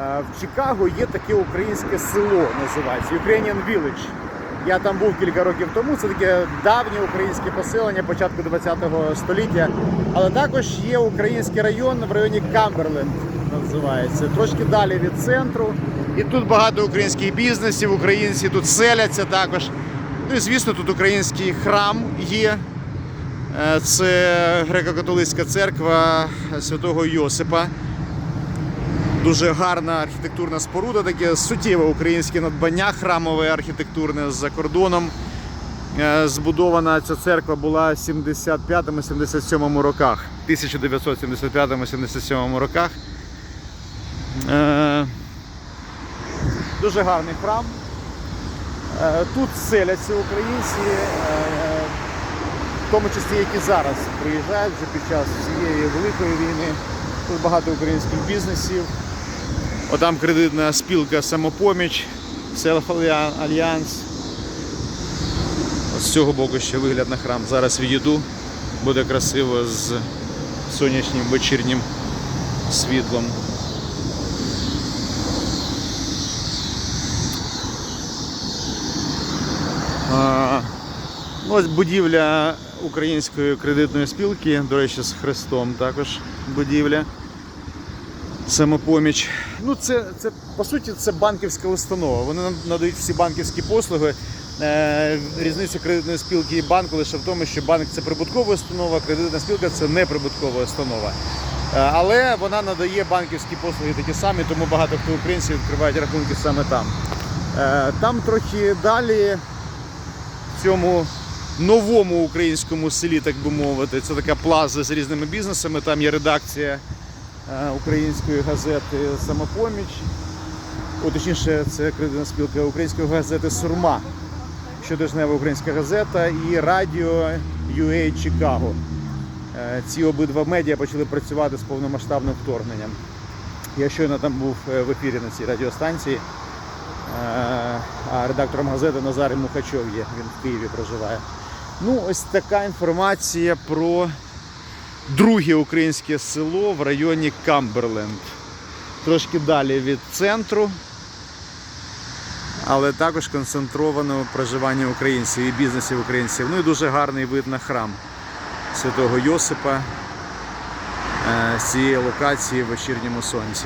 В Чикаго є таке українське село, називається Ukrainian Village. Я там був кілька років тому. Це таке давнє українське поселення початку ХХ століття. Але також є український район в районі Камберленд, називається. Трошки далі від центру. І тут багато українських бізнесів, українці тут селяться також. Ну і звісно, тут український храм є. Е, Це греко-католицька церква святого Йосипа. Дуже гарна архітектурна споруда, таке суттєве українське надбання, храмове архітектурне за кордоном. Е, Збудована ця церква була в 75-77 роках. 1975-77 роках. Е, Дуже гарний храм. Е, Тут селяться українці, в тому числі, які зараз приїжджають вже під час цієї великої війни. Тут багато українських бізнесів. Отам кредитна спілка самопоміч, Альянс. З цього боку ще вигляд на храм. Зараз відійду. Буде красиво з сонячним вечірнім світлом. А, ну, ось будівля української кредитної спілки, до речі, з хрестом також будівля. Самопоміч. Ну, це, це по суті це банківська установа. Вони надають всі банківські послуги. Е, різниця кредитної спілки і банку лише в тому, що банк це прибуткова установа, кредитна спілка це не прибуткова установа. Е, але вона надає банківські послуги такі самі, тому багато хто українців відкривають рахунки саме там. Е, там трохи далі в цьому новому українському селі, так би мовити, це така плаза з різними бізнесами. Там є редакція української газети Самопоміч. О, точніше, це кредитна спілка української газети Сурма. Щотижнева українська газета і радіо UA Чикаго. Е, Ці обидва медіа почали працювати з повномасштабним вторгненням. Я щойно там був е, в ефірі на цій радіостанції. Е, А редактором газети Назарій Мухачов є, він в Києві проживає. Ну, ось така інформація про друге українське село в районі Камберленд. Трошки далі від центру, але також концентровано проживання українців і бізнесів українців. Ну і дуже гарний вид на храм святого Йосипа е, з цієї локації в вечірньому сонці.